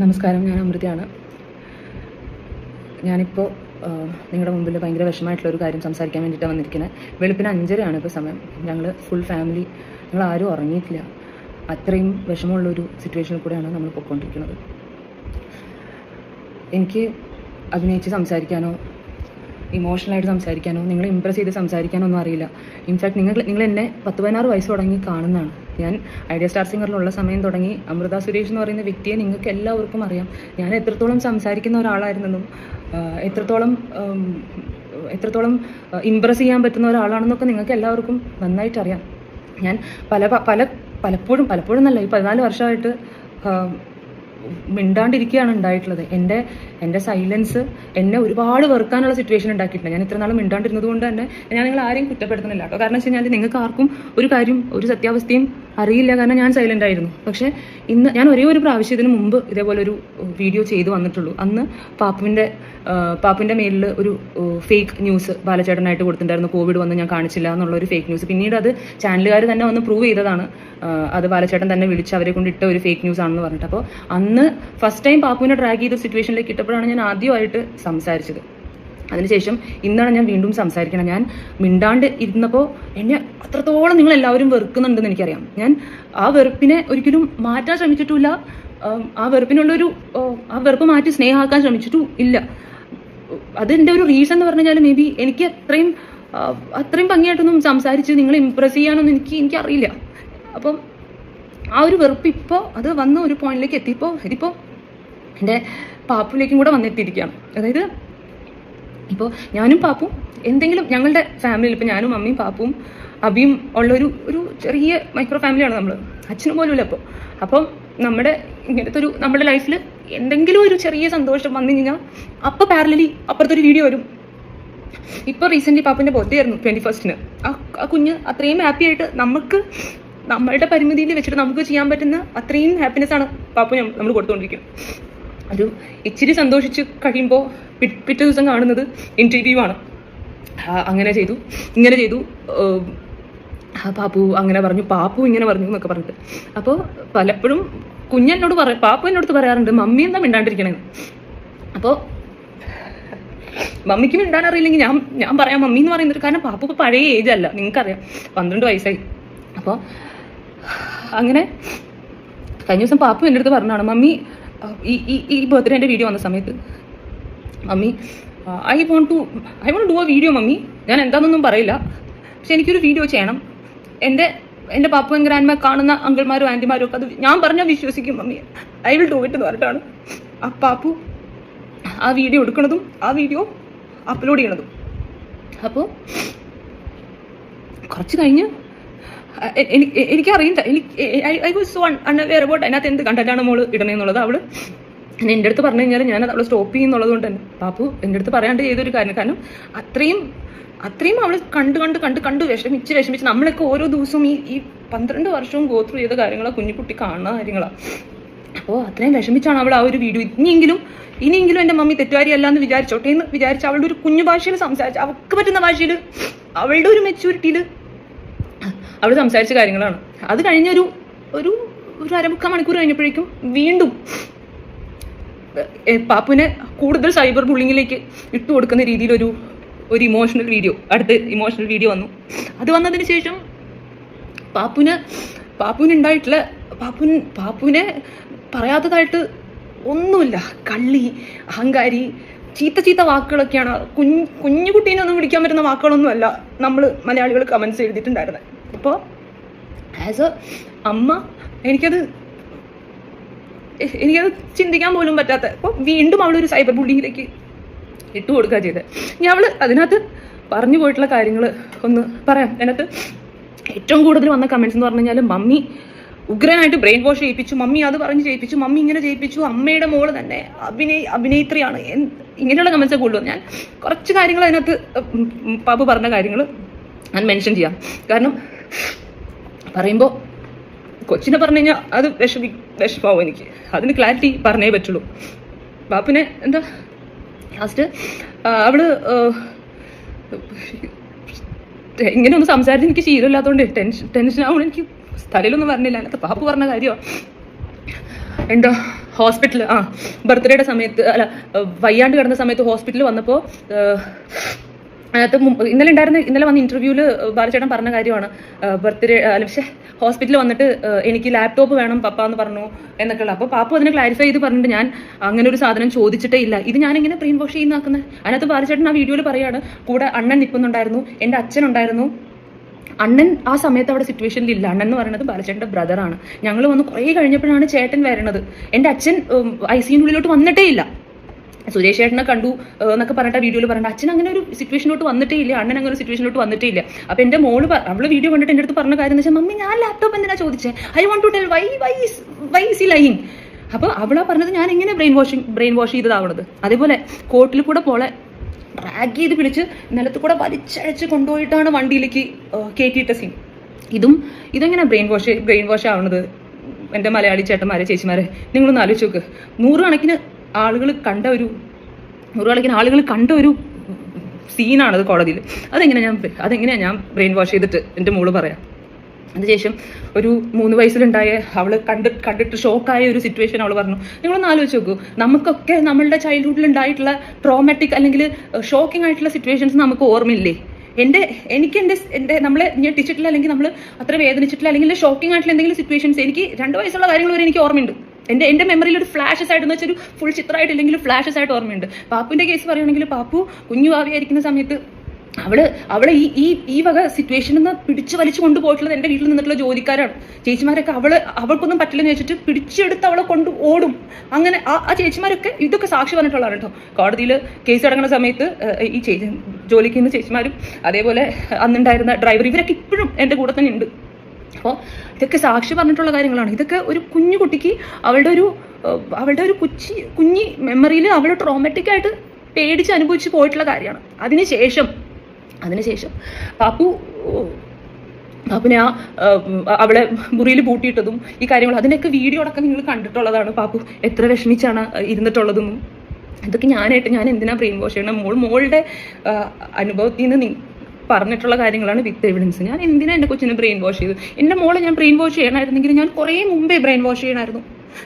നമസ്കാരം ഞാൻ അമൃതയാണ്. ഞാനിപ്പോൾ നിങ്ങളുടെ മുമ്പിൽ ഭയങ്കര വിഷമമായിട്ടുള്ള ഒരു കാര്യം സംസാരിക്കാൻ വേണ്ടിയിട്ടാണ് വന്നിരിക്കുന്നത് വെളുപ്പിന് അഞ്ചരയാണ് ഇപ്പോൾ സമയം. ഞങ്ങൾ ഫുൾ ഫാമിലി ഞങ്ങൾ ആരും ഉറങ്ങിയിട്ടില്ല. അത്രയും വിഷമമുള്ളൊരു സിറ്റുവേഷനിൽ കൂടെയാണ് നമ്മൾ പൊയ്ക്കൊണ്ടിരിക്കുന്നത് എനിക്ക് അഭിനയിച്ച് സംസാരിക്കാനോ ഇമോഷണലായിട്ട് സംസാരിക്കാനോ നിങ്ങളെ ഇമ്പ്രസ് ചെയ്ത് സംസാരിക്കാനോ ഒന്നും അറിയില്ല. ഇൻഫാക്ട് നിങ്ങൾ നിങ്ങൾ എന്നെ പത്ത് പതിനാറ് വയസ്സ് തുടങ്ങി കാണുന്നതാണ്. ഞാൻ ഐഡിയ സ്റ്റാർ സിംഗറിലുള്ള സമയം തുടങ്ങി അമൃത സുരേഷ് എന്ന് പറയുന്ന വ്യക്തിയെ നിങ്ങൾക്ക് എല്ലാവർക്കും അറിയാം. ഞാൻ എത്രത്തോളം സംസാരിക്കുന്ന ഒരാളായിരുന്നെന്നും എത്രത്തോളം എത്രത്തോളം ഇമ്പ്രസ് ചെയ്യാൻ പറ്റുന്ന ഒരാളാണെന്നൊക്കെ നിങ്ങൾക്ക് എല്ലാവർക്കും നന്നായിട്ട് അറിയാം. ഞാൻ പല പല പലപ്പോഴും പലപ്പോഴും നല്ല ഈ പതിനാല് വർഷമായിട്ട് മിണ്ടാണ്ടിരിക്കുകയാണ് ഉണ്ടായിട്ടുള്ളത്. എന്റെ എന്റെ സൈലൻസ് എന്നെ ഒരുപാട് വെറുക്കാനുള്ള സിറ്റുവേഷൻ ഉണ്ടാക്കിയിട്ടുണ്ട്. ഞാൻ ഇത്ര നാളും മിണ്ടാണ്ടിരുന്നത് കൊണ്ട് തന്നെ ഞാൻ നിങ്ങൾ ആരെയും കുറ്റപ്പെടുത്തുന്നില്ല. കേട്ടോ കാരണം വെച്ച് കഴിഞ്ഞാൽ നിങ്ങൾക്ക് ആർക്കും ഒരു കാര്യം ഒരു സത്യാവസ്ഥയും അറിയില്ല. കാരണം ഞാൻ സൈലന്റ് ആയിരുന്നു. പക്ഷേ ഇന്ന് ഞാൻ ഒരേ ഒരു പ്രാവശ്യം ഇതിന് മുമ്പ് ഇതേപോലെ ഒരു വീഡിയോ ചെയ്തു വന്നിട്ടുള്ളൂ. അന്ന് പാപ്പുവിന്റെ പാപ്പിന്റെ മേലിൽ ഒരു ഫേക്ക് ന്യൂസ് ബാലചേട്ടനായിട്ട് കൊടുത്തിട്ടുണ്ടായിരുന്നു. കോവിഡ് വന്ന് ഞാൻ കാണിച്ചില്ല എന്നുള്ള ഒരു ഫേക്ക് ന്യൂസ് പിന്നീട് അത് ചാനലുകാർ തന്നെ വന്ന് പ്രൂവ് ചെയ്തതാണ്. അത് ബാലചേട്ടൻ തന്നെ വിളിച്ച് അവരെ കൊണ്ട് ഇട്ട ഒരു ഫേക്ക് ന്യൂസ് ആണെന്ന് പറഞ്ഞിട്ട്. അപ്പോൾ അന്ന് ഫസ്റ്റ് ടൈം പാപ്പുവിനെ ട്രാക്ക് ചെയ്ത സിറ്റുവേഷനിലേക്ക് ഇട്ടപ്പോഴാണ് ഞാൻ ആദ്യമായിട്ട് സംസാരിച്ചത്. അതിനുശേഷം ഇന്നാണ് ഞാൻ വീണ്ടും സംസാരിക്കണം. ഞാൻ മിണ്ടാണ്ട് ഇരുന്നപ്പോൾ എന്നെ അത്രത്തോളം നിങ്ങൾ എല്ലാവരും വെറുക്കുന്നുണ്ടെന്ന് എനിക്കറിയാം. ഞാൻ ആ വെറുപ്പിനെ ഒരിക്കലും മാറ്റാൻ ശ്രമിച്ചിട്ടുമില്ല. ആ വെറുപ്പിനുള്ളൊരു ആ വെറുപ്പ് മാറ്റി സ്നേഹമാക്കാൻ ശ്രമിച്ചിട്ടും ഇല്ല അതിന്റെ ഒരു റീസൺ എന്ന് പറഞ്ഞു കഴിഞ്ഞാൽ മേ ബി എനിക്ക് അത്രയും അത്രയും ഭംഗിയായിട്ടൊന്നും സംസാരിച്ച് നിങ്ങളെ ഇമ്പ്രസ് ചെയ്യാനൊന്നും എനിക്ക് എനിക്കറിയില്ല. അപ്പം ആ ഒരു വെറുപ്പ് ഇപ്പോൾ അത് വന്ന ഒരു പോയിന്റിലേക്ക് എത്തിയപ്പോൾ ഇതിപ്പോൾ എന്റെ പാപ്പിലേക്കും കൂടെ വന്നെത്തിയിരിക്കുകയാണ്. അതായത് ഇപ്പോൾ ഞാനും പാപ്പും എന്തെങ്കിലും ഞങ്ങളുടെ ഫാമിലിയിൽ ഇപ്പോൾ ഞാനും അമ്മയും പാപ്പും അബിയും ഉള്ളൊരു ഒരു ചെറിയ മൈക്രോ ഫാമിലിയാണ് നമ്മൾ അച്ഛനും പോലും ഇല്ല അപ്പോൾ അപ്പം നമ്മുടെ ഇങ്ങനത്തെ ഒരു നമ്മുടെ ലൈഫിൽ എന്തെങ്കിലും ഒരു ചെറിയ സന്തോഷം വന്നു കഴിഞ്ഞാൽ അപ്പോൾ പാരലലി അപ്പുറത്തൊരു വീഡിയോ വരും. ഇപ്പോൾ റീസെന്റ്ലി പാപ്പിന്റെ ബർത്ത്ഡേ ആയിരുന്നു ട്വന്റി ഫസ്റ്റിന് ആ കുഞ്ഞ് അത്രയും ഹാപ്പി ആയിട്ട് നമുക്ക് നമ്മളുടെ പരിമിതിയിൽ വെച്ചിട്ട് നമുക്ക് ചെയ്യാൻ പറ്റുന്ന അത്രയും ഹാപ്പിനെസ് ആണ് പാപ്പു നമ്മൾ കൊടുത്തുകൊണ്ടിരിക്കുന്നത്. ഒരു ഇച്ചിരി സന്തോഷിച്ച് കഴിയുമ്പോൾ പിറ്റേ ദിവസം കാണുന്നത് ഇന്റർവ്യൂ ആണ്. അങ്ങനെ ചെയ്തു. ഇങ്ങനെ ചെയ്തു. പാപ്പു അങ്ങനെ പറഞ്ഞു. പാപ്പു ഇങ്ങനെ പറഞ്ഞു എന്നൊക്കെ പറഞ്ഞിട്ട്. അപ്പോൾ പലപ്പോഴും കുഞ്ഞെന്നോട് പറ പാപ്പു എന്നോട് പറയാറുണ്ട് മമ്മി എന്താ മിണ്ടാണ്ടിരിക്കണേ അപ്പോൾ മമ്മിക്ക് മിണ്ടാൻ അറിയില്ലെങ്കിൽ ഞാൻ ഞാൻ പറയാം മമ്മി എന്ന് പറയുന്നത് കാരണം പാപ്പു ഇപ്പോൾ പഴയ ഏജ് അല്ല. നിങ്ങൾക്കറിയാം. പന്ത്രണ്ട് വയസ്സായി. അപ്പോൾ അങ്ങനെ കഴിഞ്ഞ ദിവസം പാപ്പു എന്റെ അടുത്ത് പറഞ്ഞാണ് മമ്മി ഈ ഈ ഈ ബർത്ത്ഡേന്റെ വീഡിയോ വന്ന സമയത്ത് mummy I want to I want do a video mummy. ഞാൻ എന്താണെന്നൊന്നും പറയില്ല. പക്ഷെ എനിക്കൊരു വീഡിയോ ചെയ്യണം. എന്റെ എന്റെ പാപ്പും ഗ്രാൻഡ്മ കാണുന്ന അങ്കിൾമാരും ആന്റിമാരും ഒക്കെ അത് ഞാൻ പറഞ്ഞാൽ വിശ്വസിക്കും mummy. I will do it എന്ന് പറഞ്ഞിട്ടാണ്. ആ പാപ്പു ആ വീഡിയോ എടുക്കണതും ആ വീഡിയോ അപ്ലോഡ് ചെയ്യണതും. അപ്പോൾ കുറച്ച് കഴിഞ്ഞ് അ- എ- എനിക്ക് I was so unaware about അതിനകത്ത് എന്ത് കണ്ടന്റാണ് മോൾ ഇടണേന്നുള്ളത് അവൾ എന്റെ അടുത്ത് പറഞ്ഞു കഴിഞ്ഞാൽ ഞാൻ അവളെ സ്റ്റോപ്പ് ചെയ്യുന്നുള്ളത് കൊണ്ട് തന്നെ. പാപ്പു എന്റെ അടുത്ത് പറയാണ്ട് ചെയ്തൊരു കാര്യം. കാരണം അത്രയും അത്രയും അവൾ കണ്ട് കണ്ട് കണ്ട് കണ്ട് വിഷമിച്ച് വിഷമിച്ച് നമ്മളൊക്കെ ഓരോ ദിവസവും ഈ ഈ പന്ത്രണ്ട് വർഷവും ഗോത്രൂ ചെയ്ത കാര്യങ്ങളാ കുഞ്ഞിക്കുട്ടി കാണുന്ന കാര്യങ്ങളാണ് അപ്പോൾ അത്രയും വിഷമിച്ചാണ് അവൾ ആ ഒരു വീഡിയോ ഇനിയെങ്കിലും ഇനിയെങ്കിലും എന്റെ മമ്മി തെറ്റുകാരിയല്ല എന്ന് വിചാരിച്ചോട്ടെ എന്ന് വിചാരിച്ച് അവളുടെ ഒരു കുഞ്ഞു ഭാഷയിൽ സംസാരിച്ച് അവൾക്ക് പറ്റുന്ന ഭാഷയിൽ അവളുടെ ഒരു മെച്യൂരിറ്റിയിൽ അവൾ സംസാരിച്ച കാര്യങ്ങളാണ്. അത് കഴിഞ്ഞൊരു ഒരു ഒരു അരമുക്കാൽ മണിക്കൂർ കഴിഞ്ഞപ്പോഴേക്കും വീണ്ടും പാപ്പുവിനെ കൂടുതൽ സൈബർ ബുള്ളിങ്ങിലേക്ക് ഇട്ടു കൊടുക്കുന്ന രീതിയിലൊരു ഒരു ഇമോഷണൽ വീഡിയോ അടുത്ത് ഇമോഷണൽ വീഡിയോ വന്നു. അത് വന്നതിന് ശേഷം പാപ്പുവിന് പാപ്പുവിന് ഉണ്ടായിട്ടുള്ള പാപ്പുൻ പാപ്പുവിനെ പറയാത്തതായിട്ട് ഒന്നുമില്ല. കള്ളി അഹങ്കാരി ചീത്ത ചീത്ത വാക്കുകളൊക്കെയാണ്. കുഞ്ഞു കുഞ്ഞു കുട്ടീനെ ഒന്നും വിളിക്കാൻ പറ്റുന്ന വാക്കുകളൊന്നുമല്ല നമ്മൾ മലയാളികൾ കമൻസ് എഴുതിയിട്ടുണ്ടായിരുന്നത് അപ്പോൾ ആസ് എ അമ്മ എനിക്കത് എനിക്കത് ചിന്തിക്കാൻ പോലും പറ്റാത്ത അപ്പോൾ വീണ്ടും അവളൊരു സൈബർ ബുള്ളിങ്ങിലേക്ക് ഇട്ട് കൊടുക്കുക ചെയ്തത് ഇനി അവൾ അതിനകത്ത് പറഞ്ഞു പോയിട്ടുള്ള കാര്യങ്ങൾ ഒന്ന് പറയാം. അതിനകത്ത് ഏറ്റവും കൂടുതൽ വന്ന കമൻസ് എന്ന് പറഞ്ഞു കഴിഞ്ഞാൽ മമ്മി ഉഗ്രനായിട്ട് ബ്രെയിൻ വാഷ് ചെയ്യിപ്പിച്ചു മമ്മി അത് പറഞ്ഞ് ചെയ്യിപ്പിച്ചു മമ്മി ഇങ്ങനെ ചെയ്യിപ്പിച്ചു അമ്മയുടെ മോൾ തന്നെ അഭിനയ അഭിനേത്രിയാണ് ഇങ്ങനെയുള്ള കമൻസ് കൂടുതൽ ഞാൻ കുറച്ച് കാര്യങ്ങൾ അതിനകത്ത് പാപ്പു പറഞ്ഞ കാര്യങ്ങൾ ഞാൻ മെൻഷൻ ചെയ്യാം. കാരണം പറയുമ്പോൾ കൊച്ചിനെ പറഞ്ഞു കഴിഞ്ഞാൽ അത് വിഷമി വിഷമാവും എനിക്ക്. അതിന് ക്ലാരിറ്റി പറഞ്ഞേ പറ്റുള്ളൂ. ബാപ്പിനെ എന്താ? ലാസ്റ്റ് അവൾ ഇങ്ങനെ ഒന്ന് സംസാരിച്ച് എനിക്ക് ശീലമില്ലാത്തതുകൊണ്ട് ടെൻഷൻ ടെൻഷൻ ആവുമ്പോൾ എനിക്ക് സ്ഥലയിലൊന്നും പറഞ്ഞില്ല അതിനകത്ത് പാപ്പു പറഞ്ഞ കാര്യമാണ് എന്താ? ഹോസ്പിറ്റൽ ആ ബർത്ത്ഡേയുടെ സമയത്ത് അല്ല വയ്യാണ്ട് കിടന്ന സമയത്ത് ഹോസ്പിറ്റലിൽ വന്നപ്പോൾ അതിനകത്ത് ഇന്നലെ ഉണ്ടായിരുന്ന ഇന്നലെ വന്ന ഇന്റർവ്യൂവിൽ ബാലചേട്ടൻ പറഞ്ഞ കാര്യമാണ് ബർത്ത്ഡേ അല്ല പക്ഷേ ഹോസ്പിറ്റലിൽ വന്നിട്ട് എനിക്ക് ലാപ്ടോപ്പ് വേണം പപ്പ എന്ന് പറഞ്ഞു എന്നൊക്കെയുള്ള. അപ്പോൾ പാപ്പു അതിനെ ക്ലാരിഫൈ ചെയ്ത് പറഞ്ഞിട്ട് ഞാൻ അങ്ങനെ ഒരു സാധനം ചോദിച്ചിട്ടേ ഇല്ല. ഇത് ഞാൻ ഇങ്ങനെ ബ്രെയിൻ വാഷ് ചെയ്യുന്നാക്കുന്നത് അതിനകത്ത് ബാലചേട്ടൻ ആ വീഡിയോയിൽ പറയാണ് കൂടെ അണ്ണൻ നിൽക്കുന്നുണ്ടായിരുന്നു എന്റെ അച്ഛൻ ഉണ്ടായിരുന്നു. അണ്ണൻ ആ സമയത്ത് അവിടെ സിറ്റുവേഷനിൽ ഇല്ല. അണ്ണൻ എന്ന് പറയുന്നത് ബാലചേട്ടന്റെ ബ്രദറാണ് ഞങ്ങൾ വന്ന് കുറേ കഴിഞ്ഞപ്പോഴാണ് ചേട്ടൻ വരുന്നത് എന്റെ അച്ഛൻ ഐ സിന്റെ ഉള്ളിലോട്ട് വന്നിട്ടേ ഇല്ല. സുരേഷ് ചേട്ടനെ കണ്ടു എന്നൊക്കെ പറഞ്ഞിട്ട് വീഡിയോയിൽ പറഞ്ഞിട്ട് അച്ഛൻ അങ്ങനെ ഒരു സിറ്റുവേഷനിലോട്ട് വന്നിട്ടേ ഇല്ല അണ്ണൻ അങ്ങനെ ഒരു സിറ്റുവേഷനിലോട്ട് വന്നിട്ടേ ഇല്ല അപ്പൊ എന്റെ മോൾ അവൾ വീഡിയോ കണ്ടിട്ട് എന്റെ അടുത്ത് പറഞ്ഞ കാര്യം എന്ന് വെച്ചാൽ മമ്മി ഞാൻ ലാപ്ടോപ്പ് എന്തിനാ ചോദിച്ചേ? I want to tell why why why is lying അപ്പോൾ അവളാ പറഞ്ഞത് ഞാൻ എങ്ങനെ ബ്രെയിൻ വാഷിങ് ബ്രെയിൻ വാഷ് ചെയ്തതാവണത്? അതേപോലെ കോട്ടിൽ കൂടെ പോളെ ഡ്രാഗ് ചെയ്ത് പിടിച്ച് നിലത്ത് കൂടെ വലിച്ചഴച്ച് കൊണ്ടുപോയിട്ടാണ് വണ്ടിയിലേക്ക് കയറ്റിയിട്ട സീൻ ഇതും ഇതെങ്ങനെ ബ്രെയിൻ വാഷ് ബ്രെയിൻ വാഷ് ആവണത്? എന്റെ മലയാളി ചേട്ടന്മാരെ ചേച്ചിമാരെ നിങ്ങളൊന്ന് ആലോചിച്ച് നോക്ക്. നൂറുകണക്കിന് ആളുകൾ കണ്ട ഒരു നൂറുകണക്കിന് ആളുകൾ കണ്ട ഒരു സീനാണത് കോടതിയിൽ. അതെങ്ങനെ ഞാൻ അതെങ്ങനെയാണ് ഞാൻ ബ്രെയിൻ വാഷ് ചെയ്തിട്ട് എന്റെ മോൾ പറയാം. അതിനുശേഷം ഒരു മൂന്ന് വയസ്സിലുണ്ടായ അവൾ കണ്ട് കണ്ടിട്ട് ഷോക്കായ ഒരു സിറ്റുവേഷൻ അവൾ പറഞ്ഞു. നിങ്ങളൊന്ന് ആലോചിച്ച് നോക്കൂ. നമുക്കൊക്കെ നമ്മളുടെ ചൈൽഡ്ഹുഡിൽ ഉണ്ടായിട്ടുള്ള ട്രോമാറ്റിക് അല്ലെങ്കിൽ ഷോക്കിംഗ് ആയിട്ടുള്ള സിറ്റുവേഷൻസ് നമുക്ക് ഓർമ്മയില്ലേ? എന്റെ എനിക്ക് എന്റെ എന്റെ നമ്മളെ ഞെട്ടിച്ചിട്ടില്ല അല്ലെങ്കിൽ നമ്മൾ അത്ര വേദനിച്ചിട്ടില്ല അല്ലെങ്കിൽ ഷോക്കിംഗ് ആയിട്ടുള്ള എന്തെങ്കിലും സിറ്റുവേഷൻസ് എനിക്ക് രണ്ട് വയസ്സുള്ള കാര്യങ്ങൾ വരെ എനിക്ക് ഓർമ്മയുണ്ട്. എന്റെ എന്റെ മെമ്മറിയിൽ ഒരു ഫ്ലാഷസ് ആയിട്ട് എന്ന് വെച്ചാൽ ഒരു ഫുൾ ചിത്രമായിട്ട് ഇല്ലെങ്കിൽ ഫ്ലാഷസ് ആയിട്ട് ഓർമ്മയുണ്ട്. പാപ്പുവിന്റെ കേസ് പറയുകയാണെങ്കിൽ പാപ്പു കുഞ്ഞു ഭാവിയായിരിക്കുന്ന സമയത്ത് അവൾ അവളെ ഈ ഈ ഈ വക സിറ്റുവേഷനിൽ നിന്ന് പിടിച്ചു വലിച്ചു കൊണ്ടുപോയിട്ടുള്ളത് എന്റെ വീട്ടിൽ നിന്നിട്ടുള്ള ജോലിക്കാരാണ്. ചേച്ചിമാരൊക്കെ അവൾ അവൾക്കൊന്നും പറ്റില്ലെന്ന് വെച്ചിട്ട് പിടിച്ചെടുത്ത് അവളെ കൊണ്ട് ഓടും. അങ്ങനെ ആ ആ ചേച്ചിമാരൊക്കെ ഇതൊക്കെ സാക്ഷി പറഞ്ഞിട്ടുള്ളതാണ് കേട്ടോ. കോടതിയിൽ കേസ് അടങ്ങുന്ന സമയത്ത് ഈ ചേച്ചി ജോലിക്ക് ചേച്ചിമാരും അതേപോലെ അന്നുണ്ടായിരുന്ന ഡ്രൈവർ ഇവരൊക്കെ ഇപ്പോഴും എന്റെ കൂടെ തന്നെ ഉണ്ട്. അപ്പോൾ ഇതൊക്കെ സാക്ഷി പറഞ്ഞിട്ടുള്ള കാര്യങ്ങളാണ്. ഇതൊക്കെ ഒരു കുഞ്ഞു കുട്ടിക്ക് അവളുടെ ഒരു അവളുടെ ഒരു കുച്ചി കുഞ്ഞി മെമ്മറിയിൽ അവൾ ട്രോമാറ്റിക് ആയിട്ട് പേടിച്ച് അനുഭവിച്ച് പോയിട്ടുള്ള കാര്യമാണ്. അതിനുശേഷം അതിനുശേഷം പാപ്പു പാപ്പുനെ ആ അവളെ മുറിയിൽ പൂട്ടിയിട്ടതും ഈ കാര്യങ്ങൾ അതിനൊക്കെ വീഡിയോ അടക്കം നിങ്ങൾ കണ്ടിട്ടുള്ളതാണ്. പാപ്പു എത്ര വിഷമിച്ചാണ് ഇരുന്നിട്ടുള്ളതെന്നും ഇതൊക്കെ ഞാനായിട്ട് ഞാൻ എന്തിനാ ബ്രെയിൻ വാഷ് ചെയ്യണം? മോൾ മോളുടെ അനുഭവത്തിൽ നിന്ന് പറഞ്ഞിട്ടുള്ള കാര്യങ്ങളാണ് വിത്ത് എവിഡൻസ് ഞാൻ എന്തിനാ എന്റെ കൊച്ചിനെ ബ്രെയിൻ വാഷ് ചെയ്തു എന്റെ മോളെ ഞാൻ ബ്രെയിൻ വാഷ് ചെയ്യണമായിരുന്നെങ്കിൽ ഞാൻ കുറേ മുമ്പേ ബ്രെയിൻ വാഷ് ചെയ്യണമായിരുന്നു.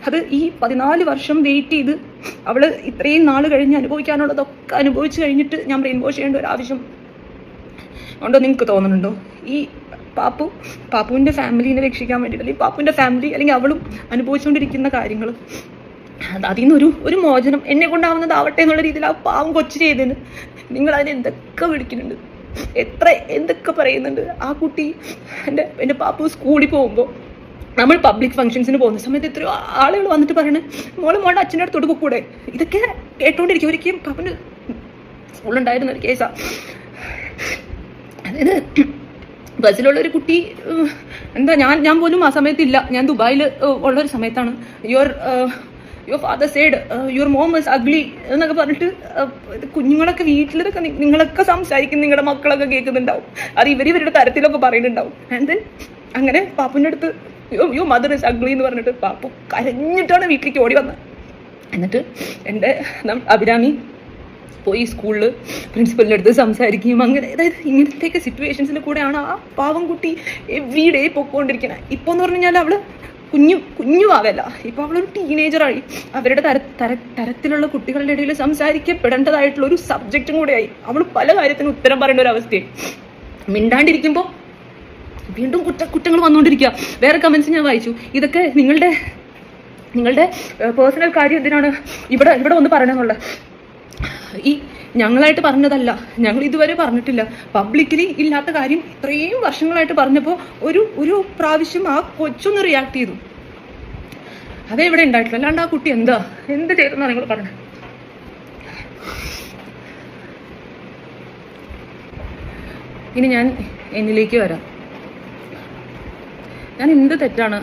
അത് ഈ പതിനാല് വർഷം വെയിറ്റ് ചെയ്ത് അവൾ ഇത്രയും നാൾ കഴിഞ്ഞ് അനുഭവിക്കാനുള്ളതൊക്കെ അനുഭവിച്ച് കഴിഞ്ഞിട്ട് ഞാൻ ബ്രെയിൻ വാഷ് ചെയ്യേണ്ട ഒരു ആവശ്യം ഉണ്ടോ നിങ്ങൾക്ക് തോന്നുന്നുണ്ടോ? ഈ പാപ്പു പാപ്പുവിന്റെ ഫാമിലീനെ രക്ഷിക്കാൻ വേണ്ടിയിട്ട് അല്ലെങ്കിൽ പാപ്പുവിന്റെ ഫാമിലി അല്ലെങ്കിൽ അവളും അനുഭവിച്ചുകൊണ്ടിരിക്കുന്ന കാര്യങ്ങൾ അതിൽ നിന്നൊരു ഒരു മോചനം എന്നെ കൊണ്ടാവുന്നതാവട്ടെ എന്നുള്ള രീതിയിൽ ആ പാവം കൊച്ചു ചെയ്തതിന് നിങ്ങൾ അതിനെ വിളിക്കുന്നുണ്ട്? എത്ര എന്തൊക്കെ പറയുന്നുണ്ട്? ആ കുട്ടി എന്റെ എന്റെ പാപ്പു സ്കൂളിൽ പോകുമ്പോൾ നമ്മൾ പബ്ലിക് ഫംഗ്ഷൻസിന് പോകുന്ന സമയത്ത് എത്രയോ ആളുകൾ വന്നിട്ട് പറയണേ മോളെ മോളുടെ അച്ഛന്റെ അടുത്തോട്ട് കൂടെ ഇതൊക്കെ കേട്ടോണ്ടിരിക്കും. ഒരിക്കലും പാപ്പന് സ്കൂളുണ്ടായിരുന്ന ഒരു കേസാണ് അതായത് ബസ്സിലുള്ള ഒരു കുട്ടി എന്താ ഞാൻ ഞാൻ പോലും ആ സമയത്തില്ല ഞാൻ ദുബായിൽ ഉള്ള ഒരു സമയത്താണ്. Your your father side your mom is ugly എന്നൊക്കെ പറഞ്ഞിട്ട് uh, കുഞ്ഞുങ്ങളൊക്കെ വീട്ടിലൊക്കെ നിങ്ങളൊക്കെ സംസാരിക്കും നിങ്ങളുടെ മക്കളൊക്കെ കേൾക്കുന്നുണ്ടാവും. അത് ഇവർ ഇവരുടെ തരത്തിലൊക്കെ പറയുന്നുണ്ടാവും. ആൻഡ് അങ്ങനെ പാപ്പുന്റെ അടുത്ത് യോ യോ മദർ ഇസ് അഗ്ലി എന്ന് പറഞ്ഞിട്ട് പാപ്പു കരഞ്ഞിട്ടാണ് വീട്ടിലേക്ക് ഓടി വന്നത്. എന്നിട്ട് എന്റെ അഭിരാമി പോയി സ്കൂളിൽ പ്രിൻസിപ്പലിന്റെ അടുത്ത് സംസാരിക്കുകയും അങ്ങനെ അതായത് ഇങ്ങനത്തെയൊക്കെ സിറ്റുവേഷൻസിന്റെ കൂടെയാണ് ആ പാവം കുട്ടി എവ്രി ഡേ പൊക്കോണ്ടിരിക്കുന്നത് ഇപ്പോൾ എന്ന് പറഞ്ഞു കഴിഞ്ഞാൽ അവൾ കുഞ്ഞു കുഞ്ഞു ആവല്ല ഇപ്പോൾ അവളൊരു ടീനേജറായി അവരുടെ തര തര തരത്തിലുള്ള കുട്ടികളുടെ ഇടയിൽ സംസാരിക്കപ്പെടേണ്ടതായിട്ടുള്ള ഒരു സബ്ജക്റ്റും കൂടെയായി. അവൾ പല കാര്യത്തിനും ഉത്തരം പറയേണ്ട ഒരു അവസ്ഥയായി. മിണ്ടാണ്ടിരിക്കുമ്പോൾ വീണ്ടും കുറ്റ കുറ്റങ്ങൾ വന്നുകൊണ്ടിരിക്കുക വേറെ കമൻസ് ഞാൻ വായിച്ചു. ഇതൊക്കെ നിങ്ങളുടെ നിങ്ങളുടെ പേഴ്സണൽ കാര്യം എന്തിനാണ് ഇവിടെ ഇവിടെ ഒന്ന് പറയണമെന്നുള്ളത് ഈ ഞങ്ങളായിട്ട് പറഞ്ഞതല്ല. ഞങ്ങൾ ഇതുവരെ പറഞ്ഞിട്ടില്ല. പബ്ലിക്കലി ഇല്ലാത്ത കാര്യം ഇത്രയും വർഷങ്ങളായിട്ട് പറഞ്ഞപ്പോൾ ഒരു ഒരു പ്രാവശ്യം ആ കൊച്ചൊന്ന് റിയാക്ട് ചെയ്തു. അതേ ഇവിടെ ഉണ്ടായിട്ടില്ല? അല്ലാണ്ട് ആ കുട്ടി എന്താ? എന്ത് ചെയ്തെന്നാണ് നിങ്ങൾ പറഞ്ഞത് ഇനി ഞാൻ എന്നിലേക്ക് വരാം. ഞാൻ എന്ത് തെറ്റാണ്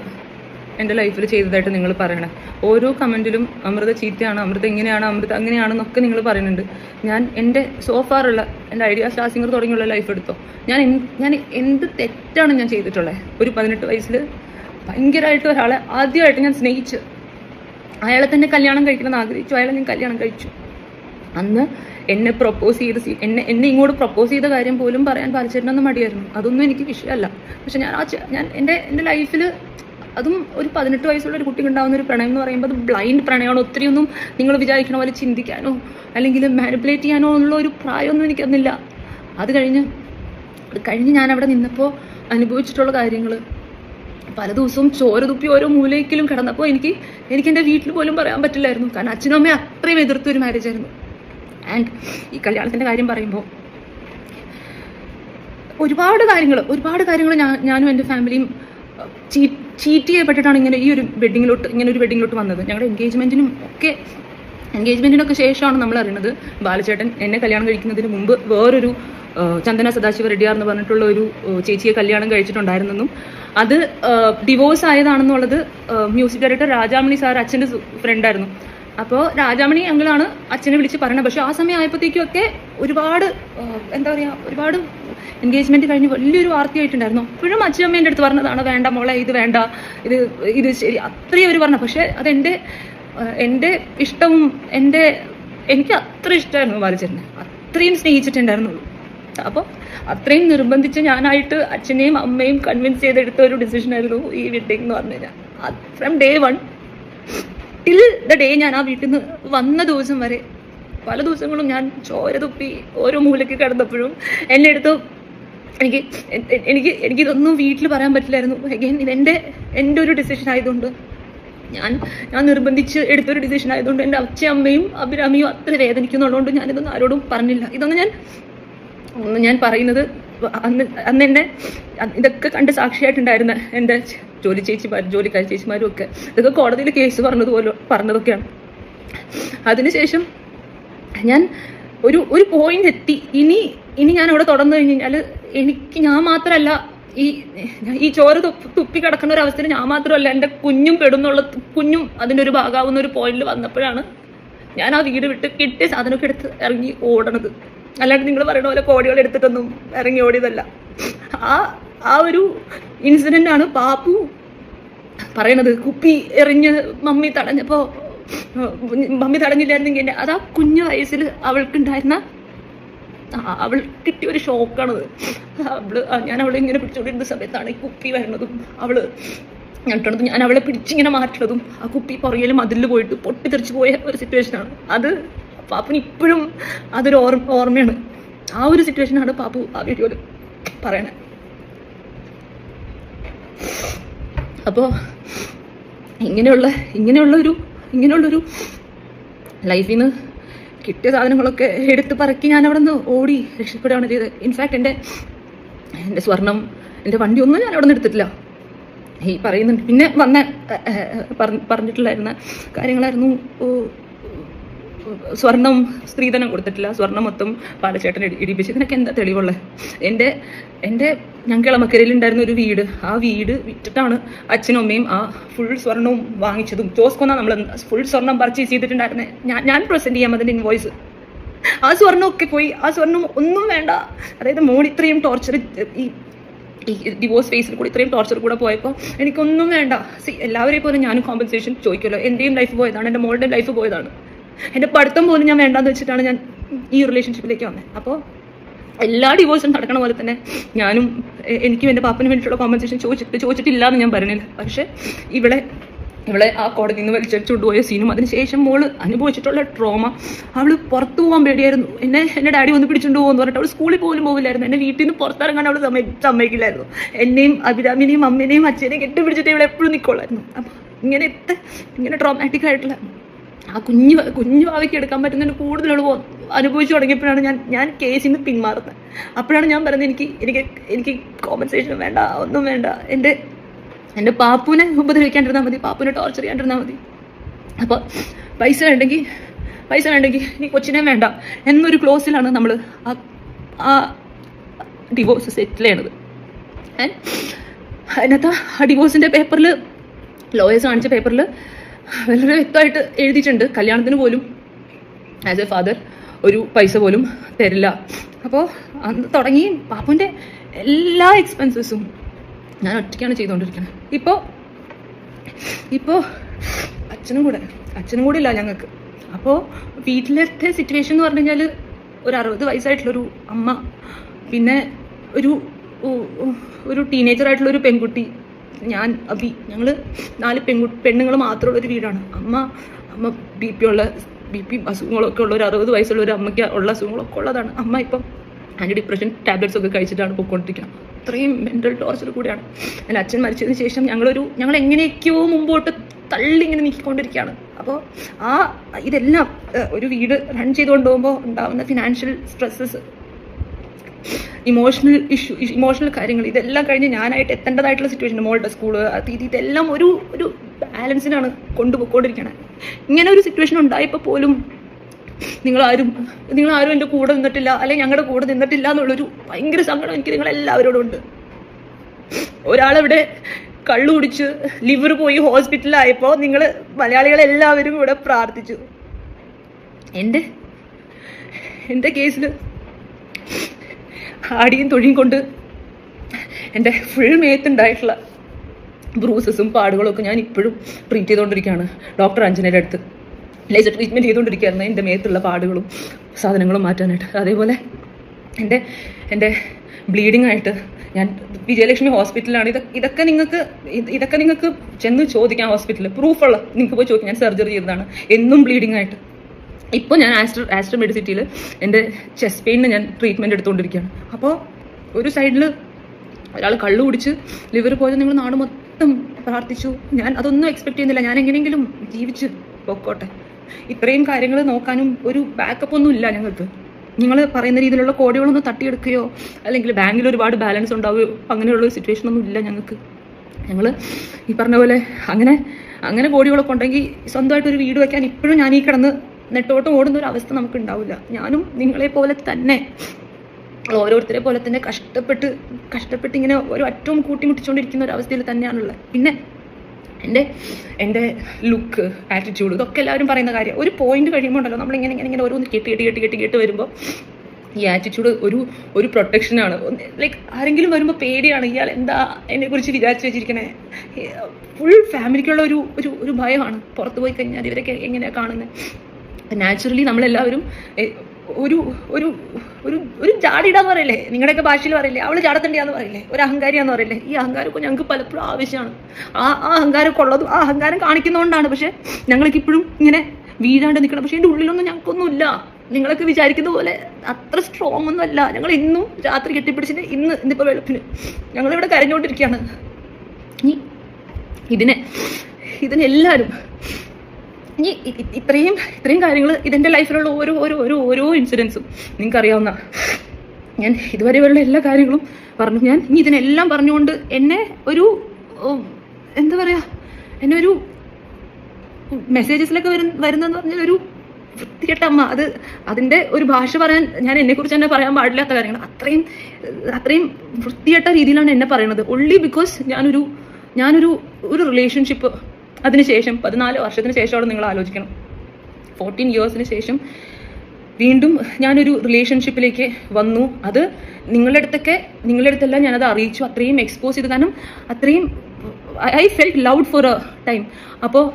എന്റെ ലൈഫിൽ ചെയ്തതായിട്ട് നിങ്ങൾ പറയണം. ഓരോ കമന്റിലും അമൃത ചീത്തയാണ് അമൃത എങ്ങനെയാണ് അമൃത അങ്ങനെയാണെന്നൊക്കെ നിങ്ങൾ പറയുന്നുണ്ട്. ഞാൻ എന്റെ സോഫാറുള്ള എന്റെ ഐഡിയ സ്റ്റാർ തുടങ്ങിയുള്ള ലൈഫ് എടുത്തോ. ഞാൻ ഞാൻ എന്ത് തെറ്റാണ് ഞാൻ ചെയ്തിട്ടുള്ളത് ഒരു പതിനെട്ട് വയസ്സിൽ ഭയങ്കരമായിട്ട് ഒരാളെ ആദ്യമായിട്ട് ഞാൻ സ്നേഹിച്ച് അയാളെ തന്നെ കല്യാണം കഴിക്കണമെന്ന് ആഗ്രഹിച്ചു അയാളെ ഞാൻ കല്യാണം കഴിച്ചു. അന്ന് എന്നെ പ്രപ്പോസ് ചെയ്ത് എന്നെ എന്നെ ഇങ്ങോട്ട് പ്രപ്പോസ് ചെയ്ത കാര്യം പോലും പറയാൻ പാലിച്ചേട്ടനൊന്നും മടിയായിരുന്നു. അതൊന്നും എനിക്ക് വിഷയമല്ല. പക്ഷെ ഞാൻ ആ ഞാൻ എന്റെ എന്റെ ലൈഫിൽ അതും ഒരു പതിനെട്ട് വയസ്സുള്ള ഒരു കുട്ടിക്ക് ഉണ്ടാകുന്ന ഒരു പ്രണയം എന്ന് പറയുമ്പോൾ അത് ബ്ലൈൻഡ് പ്രണയമാണ്. ഒത്തിരിയൊന്നും നിങ്ങൾ വിചാരിക്കണ പോലെ ചിന്തിക്കാനോ അല്ലെങ്കിൽ മാനിപ്പുലേറ്റ് ചെയ്യാനോ ഉള്ള ഒരു പ്രായമൊന്നും എനിക്കന്നില്ല അത് കഴിഞ്ഞ് അത് കഴിഞ്ഞ് ഞാൻ അവിടെ നിന്നപ്പോൾ അനുഭവിച്ചിട്ടുള്ള കാര്യങ്ങൾ പല ദിവസവും ചോര തുപ്പി ഓരോ മൂലയ്ക്കിലും കിടന്നപ്പോൾ എനിക്ക് എനിക്ക് എന്റെ വീട്ടിൽ പോലും പറയാൻ പറ്റില്ലായിരുന്നു. കാരണം അച്ഛനും അമ്മയും അത്രയും എതിർത്ത ഒരു മാരേജ് ആയിരുന്നു. ആൻഡ് ഈ കല്യാണത്തിന്റെ കാര്യം പറയുമ്പോൾ ഒരുപാട് കാര്യങ്ങൾ ഒരുപാട് കാര്യങ്ങൾ ഞാൻ ഞാനും എന്റെ ഫാമിലിയും ചീറ്റ് ചെയ്യപ്പെട്ടിട്ടാണ് ഇങ്ങനെ ഈ ഒരു വെഡിങ്ങിലോട്ട് ഇങ്ങനെ ഒരു വെഡിങ്ങിലോട്ട് വന്നത്. ഞങ്ങളുടെ എൻഗേജ്മെന്റിനും ഒക്കെ എൻഗേജ്മെന്റിനൊക്കെ ശേഷമാണ് നമ്മൾ അറിയുന്നത്. ബാലചേട്ടൻ എന്നെ കല്യാണം കഴിക്കുന്നതിന് മുമ്പ് വേറൊരു ചന്ദന സദാശിവ റെഡിയാർ എന്ന് പറഞ്ഞിട്ടുള്ള ഒരു ചേച്ചിയെ കല്യാണം കഴിച്ചിട്ടുണ്ടായിരുന്നെന്നും. അത് ഡിവോഴ്സ് ആയതാണെന്നുള്ളത് മ്യൂസിക് ഡയറക്ടർ രാജാമണി സാർ അച്ഛന്റെ ഫ്രണ്ടായിരുന്നു അപ്പോൾ രാജാമണി അങ്കിളാണ് അച്ഛനെ വിളിച്ച് പറയുന്നത് പക്ഷേ ആ സമയം ആയപ്പോഴത്തേക്കും ഒക്കെ ഒരുപാട് എന്താ പറയുക ഒരുപാട് എൻഗേജ്മെന്റ് കഴിഞ്ഞ് വലിയൊരു വാർത്തയായിട്ടുണ്ടായിരുന്നു. അപ്പോഴും അച്ഛനമ്മേന്റെ അടുത്ത് പറഞ്ഞതാണ് വേണ്ട മോളെ ഇത് വേണ്ട. ഇത് ഇത് ശരി. അത്രയും അവർ പറഞ്ഞു പക്ഷേ അതെന്റെ എന്റെ ഇഷ്ടവും എന്റെ എനിക്ക് അത്ര ഇഷ്ടമായിരുന്നു ബാലചേട്ടനെ അത്രയും സ്നേഹിച്ചിട്ടുണ്ടായിരുന്നുള്ളൂ. അപ്പോൾ അത്രയും നിർബന്ധിച്ച് ഞാനായിട്ട് അച്ഛനെയും അമ്മയും കൺവിൻസ് ചെയ്തെടുത്ത ഒരു ഡിസിഷൻ ആയിരുന്നു ഈ വെഡിങ് എന്ന് പറഞ്ഞു കഴിഞ്ഞാൽ. From day one till the day ഞാൻ ആ വീട്ടിൽ നിന്ന് വന്ന ദിവസം വരെ പല ദിവസങ്ങളും ഞാൻ ചോര തുപ്പി ഓരോ മൂലയ്ക്ക് കിടന്നപ്പോഴും എന്നെ എടുത്ത് എനിക്ക് എനിക്ക് എനിക്കിതൊന്നും വീട്ടിൽ പറയാൻ പറ്റില്ലായിരുന്നു. അഗൈൻ ഇതെന്റെ എന്റെ ഒരു ഡിസിഷൻ ആയതുകൊണ്ട്. ഞാൻ ഞാൻ നിർബന്ധിച്ച് എടുത്തൊരു ഡിസിഷൻ ആയതുകൊണ്ട് എന്റെ അച്ഛയമ്മയും അഭിരാമിയും അത്ര വേദനിക്കുന്നുള്ളതുകൊണ്ട് ഞാനിതൊന്നും ആരോടും പറഞ്ഞില്ല. ഇതൊന്നും ഞാൻ ഒന്ന് ഞാൻ പറയുന്നത് അന്ന് അന്ന് എന്റെ ഇതൊക്കെ കണ്ട് സാക്ഷിയായിട്ടുണ്ടായിരുന്ന എന്റെ ജോലി ചേച്ചിമാരും ജോലിക്കാരി ചേച്ചിമാരും ഒക്കെ. ഇതൊക്കെ കോടതിയിൽ കേസ് പറഞ്ഞതുപോലെ പറഞ്ഞതൊക്കെയാണ്. അതിനുശേഷം ഞാൻ ഒരു ഒരു പോയിന്റ് എത്തി. ഇനി ഇനി ഞാൻ അവിടെ തുടർന്നു കഴിഞ്ഞ് കഴിഞ്ഞാൽ എനിക്ക് ഞാൻ മാത്രമല്ല ഈ ഈ ചോര തുപ്പി കിടക്കുന്ന ഒരു അവസ്ഥയിൽ ഞാൻ മാത്രമല്ല എന്റെ കുഞ്ഞും പെടുന്നുള്ള കുഞ്ഞും അതിന്റെ ഒരു ഭാഗമാവുന്ന ഒരു പോയിന്റിൽ വന്നപ്പോഴാണ് ഞാൻ ആ വീട് വിട്ട് കിട്ടിയ സാധനമൊക്കെ എടുത്ത് ഇറങ്ങി ഓടണത്. അല്ലാണ്ട് നിങ്ങൾ പറയുന്ന പോലെ കോടികൾ എടുത്തിട്ടൊന്നും ഇറങ്ങി ഓടിയതല്ല. ആ ആ ഒരു ഇൻസിഡന്റ് ആണ് പാപ്പു പറയണത്. കുപ്പി എറിഞ്ഞ് മമ്മി തടഞ്ഞപ്പോ ഏഹ്, മമ്മി തടഞ്ഞില്ലായിരുന്നെങ്കിൽ എന്റെ അതാ കുഞ്ഞു വയസ്സിൽ അവൾക്കുണ്ടായിരുന്ന ആ, അവൾ കിട്ടിയ ഒരു ഷോക്കാണത്. അവൾ ഞാൻ അവളെ ഇങ്ങനെ പിടിച്ചുകൊണ്ടിരുന്ന സമയത്താണ് ഈ കുപ്പി വരുന്നതും അവൾ ഞെട്ടണതും. ഞാൻ അവളെ പിടിച്ചിങ്ങനെ മാറ്റണതും. ആ കുപ്പി പുറകിൽ മതിലിൽ പോയിട്ട് പൊട്ടിത്തെറിച്ച് പോയ ഒരു സിറ്റുവേഷനാണ് അത് പാപ്പുന് ഇപ്പോഴും അതൊരു ഓർമ്മ ഓർമ്മയാണ്. ആ ഒരു സിറ്റുവേഷനാണ് പാപ്പു ആ വീഡിയോയിൽ പറയണേ. അപ്പോൾ ഇങ്ങനെയുള്ള ഇങ്ങനെയുള്ള ഒരു ഇങ്ങനെയുള്ളൊരു ലൈഫിൽ നിന്ന് കിട്ടിയ സാധനങ്ങളൊക്കെ എടുത്ത് പറക്കി ഞാൻ അവിടെ നിന്ന് ഓടി രക്ഷപ്പെടുകയാണ് ചെയ്തത്. ഇൻഫാക്ട് എന്റെ എന്റെ സ്വർണം എന്റെ വണ്ടിയൊന്നും ഞാൻ അവിടെ നിന്ന് എടുത്തിട്ടില്ല. ഈ പറയുന്നുണ്ട്. പിന്നെ വന്ന പറഞ്ഞിട്ടുണ്ടായിരുന്ന കാര്യങ്ങളായിരുന്നു. സ്വർണം സ്ത്രീധനം കൊടുത്തിട്ടില്ല. സ്വർണം മൊത്തം പാലച്ചേട്ടൻ ഇടി- ഇടിപ്പിച്ച്. ഇതിനൊക്കെ എന്താ തെളിവുള്ളത് എന്റെ എന്റെ ഞങ്ങളമക്കരയിൽ ഉണ്ടായിരുന്ന ഒരു വീട്. ആ വീട് വിറ്റിട്ടാണ് അച്ഛനും അമ്മയും ആ ഫുൾ സ്വർണവും വാങ്ങിച്ചതും. ജോസ്കൊന്ന നമ്മൾ ഫുൾ സ്വർണം പർച്ചേസ് ചെയ്തിട്ടുണ്ടായിരുന്നത് ഞാൻ ഞാൻ പ്രസന്റ് ചെയ്യാം അതിന്റെ ഇൻവോയ്സ് ആ സ്വർണമൊക്കെ പോയി. ആ സ്വർണം ഒന്നും വേണ്ട. അതായത് മോൾ ഇത്രയും ടോർച്ചർ ഈ ഈ ഡിവോഴ്സ് ഫേസിൽ കൂടി ഇത്രയും ടോർച്ചർ കൂടെ പോയപ്പോൾ എനിക്കൊന്നും വേണ്ട. സി എല്ലാവരെയും പോലെ ഞാനും കോമ്പൻസേഷൻ ചോദിക്കുമല്ലോ എന്റെയും ലൈഫ് പോയതാണ്. എന്റെ മോളുടെയും ലൈഫ് പോയതാണ്. എന്റെ പഠിത്തം പോലും ഞാൻ വേണ്ടാന്ന് വെച്ചിട്ടാണ് ഞാൻ ഈ റിലേഷൻഷിപ്പിലേക്ക് വന്നത് അപ്പോൾ എല്ലാ ഡിവോഴ്സും നടക്കണ പോലെ തന്നെ ഞാനും എനിക്കും എന്റെ പാപ്പന് വേണ്ടിയിട്ടുള്ള കോമ്പൻസേഷൻ ചോദിച്ചിട്ട് ചോദിച്ചിട്ടില്ല എന്ന് ഞാൻ പറയുന്നില്ല പക്ഷേ ഇവിടെ ഇവളെ ആ കോടതിയിൽ നിന്ന് വലിച്ചടിച്ചുകൊണ്ട് കൊണ്ടുപോയ സീനും അതിനുശേഷം മോൾ അനുഭവിച്ചിട്ടുള്ള ട്രോമ അവൾ പുറത്തു പോകാൻ പേടിയായിരുന്നു. എന്നെ എന്റെ ഡാഡി വന്ന് പിടിച്ചുകൊണ്ട് പോകുമെന്ന് പറഞ്ഞിട്ട് അവൾ സ്കൂളിൽ പോലും പോകില്ലായിരുന്നു എന്നെ വീട്ടിൽ നിന്ന് പുറത്തിറങ്ങാൻ അവൾ സമ്മതി സമ്മതിക്കില്ലായിരുന്നു. എന്നെയും അഭിരാമിനെയും അമ്മേനെയും അച്ഛനെയും കെട്ടിപ്പിടിച്ചിട്ട് ഇവിടെ എപ്പോഴും നിൽക്കുള്ളായിരുന്നു അപ്പോൾ ഇങ്ങനത്തെ ഇങ്ങനെ ട്രോമാറ്റിക് ആയിട്ടുള്ള ആ കുഞ്ഞു കുഞ്ഞു ഭാവിക്ക് എടുക്കാൻ പറ്റുന്നതിന് അവൾ അനുഭവിച്ചു തുടങ്ങിയപ്പോഴാണ് ഞാൻ ഞാൻ കേസിൽ നിന്ന് പിന്മാറുന്നത്. അപ്പോഴാണ് ഞാൻ പറയുന്നത് എനിക്ക് എനിക്ക് എനിക്ക് കോമ്പൻസേഷൻ വേണ്ട ഒന്നും വേണ്ട. എന്റെ എന്റെ പാപ്പുവിനെ ഉപദ്രവിക്കാണ്ടിരുന്നാൽ മതി പാപ്പുവിനെ ടോർച്ചർ ചെയ്യാണ്ടിരുന്നാൽ മതി. അപ്പോൾ പൈസ വേണ്ടെങ്കിൽ പൈസ വേണ്ടെങ്കിൽ ഇനി കൊച്ചിനെ വേണ്ട എന്നൊരു ക്ലോസിലാണ് നമ്മൾ ആ ഡിവോഴ്സ് സെറ്റിൽ ചെയ്യണത്? അതിനകത്ത് ആ ഡിവോഴ്സിന്റെ പേപ്പറിൽ ലോയേഴ്സ് കാണിച്ച പേപ്പറിൽ വളരെ വ്യക്തമായിട്ട് എഴുതിയിട്ടുണ്ട്. കല്യാണത്തിന് പോലും ആസ് എ ഫാദർ ഒരു പൈസ പോലും തരില്ല. അപ്പോൾ അന്ന് തുടങ്ങി പാപ്പുന്റെ എല്ലാ എക്സ്പെൻസസും ഞാൻ ഒറ്റയ്ക്കാണ് ചെയ്തുകൊണ്ടിരിക്കുന്നത് ഇപ്പോൾ ഇപ്പോൾ അച്ഛനും കൂടെ അച്ഛനും കൂടെ ഇല്ല ഞങ്ങൾക്ക്. അപ്പോൾ വീട്ടിലത്തെ സിറ്റുവേഷൻ എന്ന് പറഞ്ഞു കഴിഞ്ഞാൽ ഒരു അറുപത് വയസ്സായിട്ടുള്ളൊരു അമ്മ പിന്നെ ഒരു ഒരു ഒരു പെൺകുട്ടി ഞാൻ അബി ഞങ്ങൾ നാല് പെൺകു പെണ്ണുങ്ങൾ മാത്രമുള്ള ഒരു വീടാണ്. അമ്മ അമ്മ ബി പി ഉള്ള ബി പി അസുഖങ്ങളൊക്കെ ഉള്ള ഒരു അറുപത് വയസ്സുള്ള ഒരു അമ്മയ്ക്ക് ഉള്ള അസുഖങ്ങളൊക്കെ ഉള്ളതാണ്. അമ്മ ഇപ്പം ആന്റി ഡിപ്രഷൻ ടാബ്ലറ്റ്സ് ഒക്കെ കഴിച്ചിട്ടാണ് പോയിക്കൊണ്ടിരിക്കുന്നത് അത്രയും മെന്റൽ ടോർച്ചർ കൂടിയാണ്. എന്റെ അച്ഛൻ മരിച്ചതിന് ശേഷം ഞങ്ങളൊരു ഞങ്ങൾ എങ്ങനെയൊക്കെയോ മുമ്പോട്ട് തള്ളി ഇങ്ങനെ നീക്കിക്കൊണ്ടിരിക്കുകയാണ് അപ്പോൾ ആ ഇതെല്ലാം ഒരു വീട് റൺ ചെയ്തുകൊണ്ട് പോകുമ്പോൾ ഉണ്ടാകുന്ന financial stresses emotional issue emotional കാര്യങ്ങൾ ഇതെല്ലാം കഴിഞ്ഞ് ഞാനായിട്ട് എത്തേണ്ടതായിട്ടുള്ള സിറ്റുവേഷൻ മോളുടെ സ്കൂൾ അത് ഇത് ഇതെല്ലാം ഒരു ഒരു ബാലൻസിനാണ് കൊണ്ടുപോയിക്കൊണ്ടിരിക്കണത് ഇങ്ങനെ ഒരു സിറ്റുവേഷൻ ഉണ്ടായപ്പോൾ പോലും നിങ്ങളാരും നിങ്ങളാരും എന്റെ കൂടെ നിന്നിട്ടില്ല അല്ലെങ്കിൽ ഞങ്ങളുടെ കൂടെ നിന്നിട്ടില്ല എന്നുള്ളൊരു ഭയങ്കര സങ്കടം എനിക്ക് നിങ്ങളെല്ലാവരോടും ഉണ്ട്. ഒരാളവിടെ കള്ളു കുടിച്ച് ലിവർ പോയി ഹോസ്പിറ്റലിലായപ്പോൾ നിങ്ങൾ മലയാളികളെല്ലാവരും ഇവിടെ പ്രാർത്ഥിച്ചു. എന്റെ എന്റെ കേസിൽ ആടിയും തൊഴിയും കൊണ്ട് എന്റെ ഫുൾ മേത്തുണ്ടായിട്ടുള്ള ബ്രൂസസും പാടുകളും ഒക്കെ ഞാൻ ഇപ്പോഴും ട്രീറ്റ് ചെയ്തുകൊണ്ടിരിക്കുകയാണ്. ഡോക്ടർ അഞ്ജനയുടെ അടുത്ത്. ലേസർ ട്രീറ്റ്മെന്റ് ചെയ്തുകൊണ്ടിരിക്കുകയായിരുന്നു എന്റെ മേത്തുള്ള പാടുകളും സാധനങ്ങളും മാറ്റാനായിട്ട്. അതേപോലെ എന്റെ എന്റെ ബ്ലീഡിംഗ് ആയിട്ട് ഞാൻ വിജയലക്ഷ്മി ഹോസ്പിറ്റലാണ് ഇത് ഇതൊക്കെ നിങ്ങൾക്ക് ഇതൊക്കെ നിങ്ങൾക്ക് ചെന്ന് ചോദിക്കാം ഹോസ്പിറ്റലിൽ പ്രൂഫുള്ള നിങ്ങൾക്ക് പോയി ചോദിക്കാം. ഞാൻ സർജറി ചെയ്തതാണ്. എന്നും ബ്ലീഡിംഗ് ആയിട്ട്. ഇപ്പോൾ ഞാൻ ആസ്ട്രോ ആസ്ട്രോ മെഡിസിറ്റിയിൽ എന്റെ ചെസ്റ്റ് പെയിനിന് ഞാൻ ട്രീറ്റ്മെന്റ് എടുത്തുകൊണ്ടിരിക്കുകയാണ് അപ്പോൾ ഒരു സൈഡിൽ ഒരാൾ കള്ളു കുടിച്ച് ലിവർ പോയത് നിങ്ങൾ നാട് മൊത്തം പ്രാർത്ഥിച്ചു. ഞാൻ അതൊന്നും എക്സ്പെക്ട് ചെയ്യുന്നില്ല. ഞാൻ എങ്ങനെയെങ്കിലും ജീവിച്ച് പൊക്കോട്ടെ. ഇത്രയും കാര്യങ്ങൾ നോക്കാനും ഒരു ബാക്കപ്പ് ഒന്നും ഇല്ല ഞങ്ങൾക്ക്. നിങ്ങൾ പറയുന്ന രീതിയിലുള്ള കോടികളൊന്നും തട്ടിയെടുക്കുകയോ അല്ലെങ്കിൽ ബാങ്കിൽ ഒരുപാട് ബാലൻസ് ഉണ്ടാവുകയോ അങ്ങനെയുള്ള സിറ്റുവേഷൻ ഒന്നും ഇല്ല ഞങ്ങൾക്ക്. ഞങ്ങൾ ഈ പറഞ്ഞ പോലെ അങ്ങനെ അങ്ങനെ കോടികളൊക്കെ ഉണ്ടെങ്കിൽ സ്വന്തമായിട്ട് ഒരു വീട് വയ്ക്കാൻ ഇപ്പോഴും ഞാൻ ഈ കിടന്ന് നെട്ടോട്ടം ഓടുന്ന ഒരു അവസ്ഥ നമുക്ക് ഉണ്ടാവില്ല ഞാനും നിങ്ങളെ പോലെ തന്നെ. ഓരോരുത്തരെ പോലെ തന്നെ കഷ്ടപ്പെട്ട് കഷ്ടപ്പെട്ട് ഇങ്ങനെ ഒരു അറ്റവും കൂട്ടിമുട്ടിച്ചുകൊണ്ടിരിക്കുന്ന ഒരു അവസ്ഥയിൽ തന്നെയാണുള്ളത്. പിന്നെ എന്റെ എന്റെ ലുക്ക് ആറ്റിറ്റ്യൂഡ് ഇതൊക്കെ എല്ലാവരും പറയുന്ന കാര്യം. ഒരു പോയിന്റ് കഴിയുമ്പോൾ ഉണ്ടല്ലോ നമ്മളിങ്ങനെ ഇങ്ങനെ ഇങ്ങനെ ഓരോന്ന് കെട്ടി കെട്ടി കെട്ടി കേട്ട് വരുമ്പോൾ ഈ ആറ്റിറ്റ്യൂഡ് ഒരു ഒരു പ്രൊട്ടക്ഷനാണ് ലൈക്ക് ആരെങ്കിലും വരുമ്പോൾ പേടിയാണ് ഇയാൾ എന്താ എന്നെക്കുറിച്ച് വിചാരിച്ചു വെച്ചിരിക്കണേ? ഫുൾ ഫാമിലിക്കുള്ള ഒരു ഒരു ഒരു ഭയമാണ്. പുറത്ത് പോയി കഴിഞ്ഞാൽ ഇവരൊക്കെ എങ്ങനെയാണ് കാണുന്നത് നാച്ചുറലി നമ്മളെല്ലാവരും ഒരു ഒരു ഒരു ഒരു ചാടിയിടാന്ന് പറയില്ലേ? നിങ്ങളുടെയൊക്കെ ഭാഷയിൽ പറയില്ലേ? അവൾ ചാടത്തണ്ടിയാന്ന് പറയില്ലേ? ഒരു അഹങ്കാരിയാന്ന് പറയില്ലേ? ഈ അഹങ്കാരമൊക്കെ ഞങ്ങൾക്ക് പലപ്പോഴും ആവശ്യമാണ്. ആ ആ അഹങ്കാരമൊക്കെ ഉള്ളതും ആ അഹങ്കാരം കാണിക്കുന്നതുകൊണ്ടാണ്. പക്ഷെ ഞങ്ങൾക്ക് ഇപ്പോഴും ഇങ്ങനെ വീഴാണ്ട് നിൽക്കണം. പക്ഷേ എന്റെ ഉള്ളിലൊന്നും ഞങ്ങൾക്കൊന്നുമില്ല. നിങ്ങളൊക്കെ വിചാരിക്കുന്ന പോലെ അത്ര സ്ട്രോങ് ഒന്നും അല്ല. ഞങ്ങൾ ഇന്നും രാത്രി കെട്ടിപ്പിടിച്ചിട്ട് ഇന്ന് ഇന്നിപ്പോൾ വെളുപ്പിന് ഞങ്ങളിവിടെ കരഞ്ഞുകൊണ്ടിരിക്കുകയാണ്. ഇതിനെ ഇതിനെല്ലാവരും ഇനി ഇത്രയും ഇത്രയും കാര്യങ്ങൾ ഇതിന്റെ ലൈഫിലുള്ള ഓരോ ഓരോ ഓരോ ഓരോ ഇൻസിഡൻസും നിങ്ങൾക്ക് അറിയാവുന്ന ഞാൻ ഇതുവരെയുള്ള എല്ലാ കാര്യങ്ങളും പറഞ്ഞു. ഞാൻ ഇനി ഇതിനെല്ലാം പറഞ്ഞുകൊണ്ട് എന്നെ ഒരു എന്താ പറയുക എന്നെ ഒരു മെസ്സേജസിലൊക്കെ വരുന്ന വരുന്നതെന്ന് പറഞ്ഞാൽ ഒരു വൃത്തികെട്ട അമ്മ. അത് അതിന്റെ ഒരു ഭാഷ പറയാൻ ഞാൻ എന്നെക്കുറിച്ച് തന്നെ പറയാൻ പാടില്ലാത്ത കാര്യങ്ങൾ അത്രയും അത്രയും വൃത്തികെട്ട രീതിയിലാണ് എന്നെ പറയുന്നത് ഒൺലി ബിക്കോസ് ഞാനൊരു ഞാനൊരു ഒരു റിലേഷൻഷിപ്പ് അതിനുശേഷം പതിനാല് വർഷത്തിന് ശേഷമാണ് നിങ്ങൾ ആലോചിക്കണം. ഫോർട്ടീൻ ഇയേഴ്സിന് ശേഷം വീണ്ടും ഞാനൊരു റിലേഷൻഷിപ്പിലേക്ക് വന്നു. അത് നിങ്ങളുടെ അടുത്തൊക്കെ നിങ്ങളുടെ അടുത്തെല്ലാം ഞാനത് അറിയിച്ചു. അത്രയും എക്സ്പോസ് ചെയ്തു. കാരണം അത്രയും I felt loud for a time അപ്പോൾ